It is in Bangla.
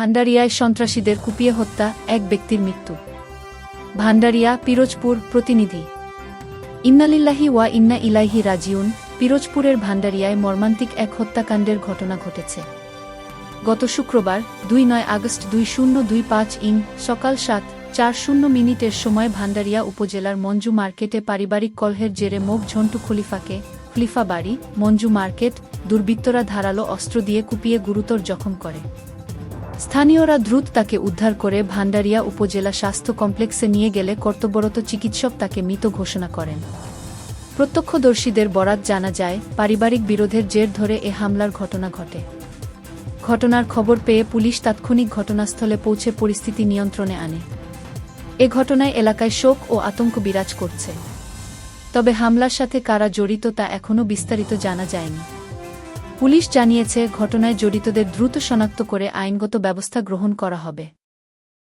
ভান্ডারিয়ায় সন্ত্রাসীদের কুপিয়ে হত্যা এক ব্যক্তির মৃত্যু। ভান্ডারিয়া পিরোজপুর, প্রতিনিধি। ইন্নালিল্লাহি ওয়া ইন্না ইলাইহি রাজিউন, পিরোজপুরের ভান্ডারিয়ায় মর্মান্তিক এক হত্যাকাণ্ডের ঘটনা ঘটেছে। গত শুক্রবার, দুই নয় আগস্ট দুই শূন্য দুই পাঁচ ইং সকাল সাত, চার শূন্য মিনিটের সময় ভান্ডারিয়া উপজেলার মঞ্জু মার্কেটে পারিবারিক কলহের জেরে মোগ ঝন্টু খলিফাকে, খলিফা বাড়ি, মঞ্জু মার্কেট, দুর্বৃত্তরা ধারালো অস্ত্র দিয়ে কুপিয়ে গুরুতর জখম করে। স্থানীয়রা দ্রুত তাকে উদ্ধার করে ভান্ডারিয়া উপজেলা স্বাস্থ্য কমপ্লেক্সে নিয়ে গেলে কর্তব্যরত চিকিৎসক তাকে মৃত ঘোষণা করেন। প্রত্যক্ষদর্শীদের বরাত জানা যায়, পারিবারিক বিরোধের জের ধরে এ হামলার ঘটনা ঘটে। ঘটনার খবর পেয়ে পুলিশ তাৎক্ষণিক ঘটনাস্থলে পৌঁছে পরিস্থিতি নিয়ন্ত্রণে আনে। এ ঘটনায় এলাকায় শোক ও আতঙ্ক বিরাজ করছে। তবে হামলার সাথে কারা জড়িত তা এখনও বিস্তারিত জানা যায়নি। পুলিশ জানিয়েছে ঘটনায় জড়িতদের দ্রুত শনাক্ত করে আইনগত ব্যবস্থা গ্রহণ করা হবে।